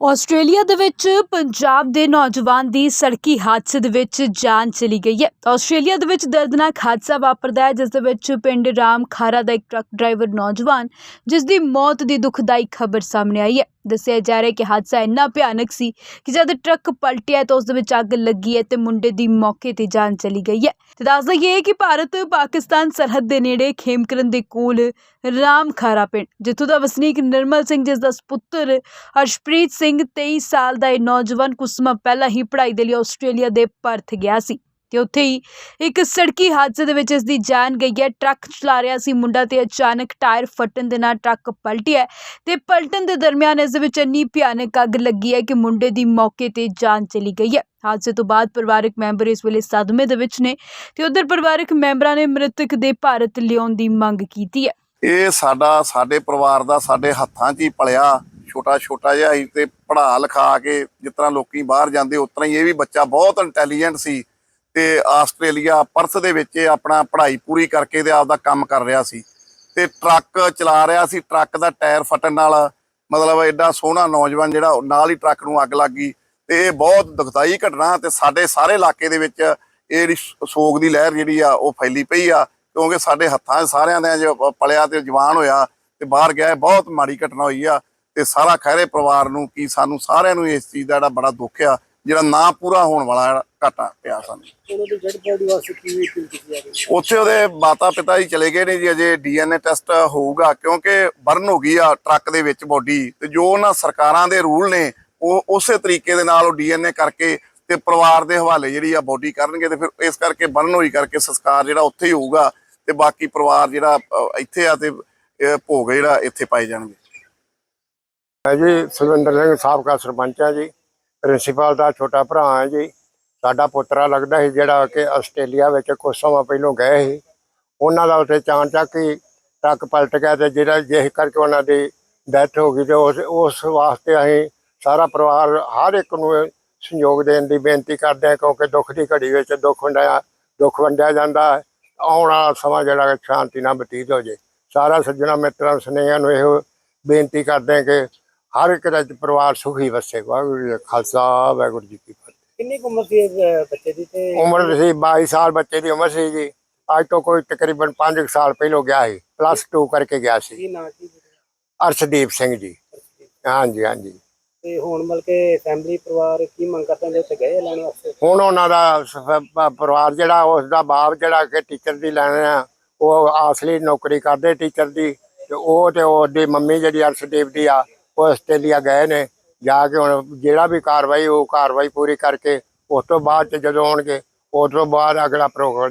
Australia ਦੇ ਵਿੱਚ ਪੰਜਾਬ ਦੇ ਨੌਜਵਾਨ ਦੀ ਸੜਕੀ ਹਾਦਸੇ ਦੇ ਵਿੱਚ ਜਾਨ ਚਲੀ ਗਈ ਹੈ। ਆਸਟ੍ਰੇਲੀਆ ਦੇ ਵਿੱਚ ਦਰਦਨਾਕ ਹਾਦਸਾ ਵਾਪਰਦਾ ਹੈ, ਜਿਸ ਦੇ ਵਿੱਚ ਪਿੰਡ ਰਾਮ ਖਾਰਾ ਦਾ ਇੱਕ ਟਰੱਕ ਡਰਾਈਵਰ ਨੌਜਵਾਨ, ਜਿਸ ਦੀ ਮੌਤ ਦੀ ਦੁਖਦਾਈ ਖਬਰ ਸਾਹਮਣੇ ਆਈ ਹੈ। ਦੱਸਿਆ ਜਾ ਰਿਹਾ ਕਿ ਹਾਦਸਾ ਇੰਨਾ ਭਿਆਨਕ ਸੀ ਕਿ ਜਦ ਟਰੱਕ ਪਲਟਿਆ ਤਾਂ ਉਸ ਦੇ ਵਿੱਚ ਅੱਗ ਲੱਗੀ ਹੈ ਤੇ ਮੁੰਡੇ ਦੀ ਮੌਕੇ ਤੇ ਜਾਨ ਚਲੀ ਗਈ ਹੈ। ਤੇ ਦੱਸ ਦਈਏ ਕਿ ਭਾਰਤ, ਪਾਕਿਸਤਾਨ ਸਰਹੱਦ ਦੇ ਨੇੜੇ ਖੇਮਕਰਨ ਦੇ ਕੋਲ ਰਾਮ ਖਾਰਾ ਪਿੰਡ, ਜਿੱਥੋਂ ਦਾ ਵਸਨੀਕ ਨਿਰਮਲ ਸਿੰਘ, ਜਿਸ ਦਾ ਸੁਪੁੱਤਰ ਹਰਸ਼ਪ੍ਰੀਤ ਸਿੰਘ 23 ਸਾਲ ਦਾ ਇਹ ਨੌਜਵਾਨ ਕੁਝ ਸਮਾਂ ਪਹਿਲਾਂ ਹੀ ਪੜ੍ਹਾਈ ਦੇ ਲਈ ਆਸਟ੍ਰੇਲੀਆ ਦੇ ਪਰਥ ਗਿਆ ਸੀ। ਤੇ ਉੱਥੇ ਹੀ ਇੱਕ ਸੜਕੀ ਹਾਦਸੇ ਦੇ ਵਿੱਚ ਇਸ ਦੀ ਜਾਨ ਗਈ ਹੈ। ਟਰੱਕ ਚਲਾ ਰਿਹਾ ਸੀ ਮੁੰਡਾ ਤੇ ਅਚਾਨਕ ਟਾਇਰ ਫਟਣ ਦੇ ਨਾਲ ਟਰੱਕ ਪਲਟਿਆ ਤੇ ਪਲਟਣ ਦੇ ਦਰਮਿਆਨ ਇਸ ਦੇ ਵਿੱਚ ਇੰਨੀ ਭਿਆਨਕ ਅੱਗ ਲੱਗੀ ਹੈ ਕਿ ਮੁੰਡੇ ਦੀ ਮੌਕੇ ਤੇ ਜਾਨ ਚਲੀ ਗਈ ਹੈ। ਹਾਦਸੇ ਤੋਂ ਬਾਅਦ ਪਰਿਵਾਰਕ ਮੈਂਬਰ ਇਸ ਵੇਲੇ ਸਦਮੇ ਦੇ ਵਿੱਚ ਨੇ ਤੇ ਉਧਰ ਪਰਿਵਾਰਕ ਮੈਂਬਰਾਂ ਨੇ ਮ੍ਰਿਤਕ ਦੇ ਭਾਰਤ ਲਿਆਉਣ ਦੀ ਮੰਗ ਕੀਤੀ ਹੈ। ਇਹ ਸਾਡਾ, ਸਾਡੇ ਪਰਿਵਾਰ ਦਾ ਸਾਡੇ ਹੱਥਾਂ 'ਚ ਹੀ ਪਲਿਆ ਛੋਟਾ ਛੋਟਾ ਜਿਹਾ ਸੀ ਤੇ ਪੜ੍ਹਾ ਲਿਖਾ ਕੇ ਜਿਸ ਤਰ੍ਹਾਂ ਲੋਕੀ ਬਾਹਰ ਜਾਂਦੇ, ਉਸ ਤਰ੍ਹਾਂ ਹੀ ਇਹ ਵੀ ਬੱਚਾ ਬਹੁਤ ਇੰਟੈਲੀਜੈਂਟ ਸੀ। ਤੇ ਆਸਟ੍ਰੇਲੀਆ ਪਰਥ ਦੇ ਵਿੱਚ ਆਪਣਾ ਪੜ੍ਹਾਈ ਪੂਰੀ ਕਰਕੇ ਤੇ ਆਪਦਾ ਕੰਮ ਕਰ ਰਿਹਾ ਸੀ। ਤੇ ਟਰੱਕ ਚਲਾ ਰਿਹਾ ਸੀ, ਟਰੱਕ ਦਾ ਟਾਇਰ ਫਟਣ ਨਾਲ ਮਤਲਬ ਐਡਾ ਸੋਹਣਾ ਨੌਜਵਾਨ ਜਿਹੜਾ ਨਾਲ ਹੀ ਟਰੱਕ ਨੂੰ ਅੱਗ ਲੱਗ ਗਈ ਤੇ ਇਹ ਬਹੁਤ ਦੁਖਦਾਈ ਘਟਨਾ ਤੇ ਸਾਡੇ ਸਾਰੇ ਇਲਾਕੇ ਦੇ ਵਿੱਚ ਇਹ ਜਿਹੜੀ ਸੋਗ ਦੀ ਲਹਿਰ ਜਿਹੜੀ ਆ ਉਹ ਫੈਲੀ ਪਈ ਆ ਕਿਉਂਕਿ ਸਾਡੇ ਹੱਥਾਂ 'ਚ ਸਾਰਿਆਂ ਦੇ ਜੋ ਪਲਿਆ ਤੇ ਜਵਾਨ ਹੋਇਆ ਤੇ ਬਾਹਰ ਗਿਆ ਬਹੁਤ ਮਾੜੀ ਘਟਨਾ ਹੋਈ ਆ ਤੇ ਸਾਰਾ ਖੈਰੇ ਪਰਿਵਾਰ ਨੂੰ ਕੀ ਸਾਨੂੰ ਸਾਰਿਆਂ ਨੂੰ ਇਸ ਚੀਜ਼ ਦਾ ਜਿਹੜਾ ਬੜਾ ਦੁੱਖ ਆ, ਜਿਹੜਾ ਨਾ ਪੂਰਾ ਹੋਣ ਵਾਲਾ ਘਾਟਾ ਪਿਆ ਸਾਨੂੰ। ਉਹਨਾਂ ਦੀ ਡੈਡ ਬੋਡੀ ਵਾਸਤੇ ਕੀ ਅਪੀਲ ਕੀਤੀ ਜਾ ਰਹੀ ਹੈ? ਉੱਥੇ ਉਹਦੇ ਮਾਤਾ ਪਿਤਾ ਜੀ ਚਲੇ ਗਏ ਨੇ ਜੀ ਅਜੇ ਡੀਐਨਏ ਟੈਸਟ ਹੋਊਗਾ ਕਿਉਂਕਿ ਬਰਨ ਹੋ ਗਈ ਆ ਟਰੱਕ ਦੇ ਵਿੱਚ ਬੋਡੀ ਤੇ ਜੋ ਉਹਨਾਂ ਸਰਕਾਰਾਂ ਦੇ ਰੂਲ ਨੇ ਉਹ ਉਸੇ ਤਰੀਕੇ ਦੇ ਨਾਲ ਉਹ ਡੀਐਨਏ ਕਰਕੇ ਤੇ ਪਰਿਵਾਰ ਦੇ ਹਵਾਲੇ ਜਿਹੜੀ ਆ ਬੋਡੀ ਕਰਨਗੇ ਤੇ ਫਿਰ ਇਸ ਕਰਕੇ ਬਰਨ ਹੋਈ ਕਰਕੇ ਸੰਸਕਾਰ ਜਿਹੜਾ ਉੱਥੇ ਹੀ ਹੋਊਗਾ ਤੇ ਬਾਕੀ ਪਰਿਵਾਰ ਜਿਹੜਾ ਇੱਥੇ ਆ ਤੇ ਭੋਗ ਜਿਹੜਾ ਇੱਥੇ ਪਾਏ ਜਾਣਗੇ। ਹੈ ਜੀ ਸੁਰਿੰਦਰ ਸਿੰਘ ਸਾਬਕਾ ਸਰਪੰਚ ਹੈ ਜੀ ਪ੍ਰਿੰਸੀਪਲ ਦਾ ਛੋਟਾ ਭਰਾ ਹੈ ਜੀ। ਸਾਡਾ ਪੁੱਤਰਾ ਲੱਗਦਾ ਸੀ ਜਿਹੜਾ ਕਿ ਆਸਟ੍ਰੇਲੀਆ ਵਿੱਚ ਕੁਝ ਸਮਾਂ ਪਹਿਲਾਂ ਗਏ ਸੀ। ਉਹਨਾਂ ਦਾ ਉੱਥੇ ਚਾਂਚੱਕ ਹੀ ਟੱਕ ਪਲਟ ਗਿਆ ਤੇ ਜਿਹੜਾ ਜਿਸ ਕਰਕੇ ਉਹਨਾਂ ਦੀ ਡੈਥ ਹੋ ਗਈ ਤੇ ਉਸ ਉਸ ਵਾਸਤੇ ਅਸੀਂ ਸਾਰਾ ਪਰਿਵਾਰ ਹਰ ਇੱਕ ਨੂੰ ਸੰਯੋਗ ਦੇਣ ਦੀ ਬੇਨਤੀ ਕਰਦੇ ਹਾਂ ਕਿਉਂਕਿ ਦੁੱਖ ਦੀ ਘੜੀ ਵਿੱਚ ਦੁੱਖ ਵੰਡਿਆ ਦੁੱਖ ਵੰਡਿਆ ਜਾਂਦਾ ਹੈ। ਆਉਣ ਵਾਲਾ ਸਮਾਂ ਜਿਹੜਾ ਸ਼ਾਂਤੀ ਨਾਲ ਬਤੀਤ ਹੋ ਜੇ। ਸਾਰਾ ਸੱਜਣਾ ਮਿੱਤਰਾਂ, ਸੁਨੇਹਿਆਂ ਨੂੰ ਇਹੋ ਬੇਨਤੀ ਕਰਦੇ ਹਾਂ ਕਿ ਹਰ ਇੱਕ ਦਾ ਪਰਿਵਾਰ ਸੁਖੀ ਵਸੇ। ਵਾਹਿਗੁਰੂ ਜੀ ਖਾਲਸਾ, ਵਾਹਿਗੁਰੂ ਜੀ ਕਿੰਨੀ ਕੁ ਉਮਰ ਸੀ ਇਸ, ਅਹ, ਬੱਚੇ ਦੀ ਤੇ? ਉਮਰ ਸੀ 22 ਸਾਲ ਬੱਚੇ ਦੀ ਉਮਰ ਸੀ ਜੀ। ਅੱਜ ਤੋਂ ਕੋਈ ਤਕਰੀਬਨ 5 ਸਾਲ ਪਹਿਲਾਂ ਗਿਆ ਸੀ। ਪਲੱਸ 2 ਕਰਕੇ ਗਿਆ ਸੀ। ਕੀ ਨਾਂ ਕੀ ਅਰਸ਼ਦੀਪ ਸਿੰਘ ਜੀ। ਹਾਂਜੀ ਹਾਂਜੀ। ਤੇ ਹੁਣ ਮਤਲਬ ਕਿ ਫੈਮਿਲੀ ਪਰਿਵਾਰ ਕੀ ਮੰਗ ਕਰਦੇ ਨੇ? ਉੱਥੇ ਗਏ ਲੈਣ ਵਾਸਤੇ? ਹੁਣ ਉਹਨਾਂ ਦਾ ਸ- ਪ- ਪਰਿਵਾਰ ਜਿਹੜਾ ਉਸ ਦਾ ਬਾਪ ਜਿਹੜਾ ਕਿ ਟੀਚਰ ਦੀ ਲੈਣ ਆ ਉਹ ਆਸਲੀ ਨੌਕਰੀ ਕਰਦੇ ਟੀਚਰ ਦੀ। ਤੇ ਉਹ ਤੇ ਉਹਦੀ ਮੰਮੀ ਜਿਹੜੀ ਅਰਸ਼ਦੀਪ ਦੀ ਆ ਉਹ ਆਸਟ੍ਰੇਲੀਆ ਗਏ ਨੇ। ਜਾ ਕੇ ਹੁਣ ਜਿਹੜਾ ਵੀ ਕਾਰਵਾਈ, ਉਹ ਕਾਰਵਾਈ ਪੂਰੀ ਕਰਕੇ ਉਸ ਤੋਂ ਬਾਅਦ ਚ ਜਦੋਂ ਆਉਣਗੇ, ਉਸ ਤੋਂ ਬਾਅਦ ਅਗਲਾ ਪ੍ਰੋਗਰਾਮ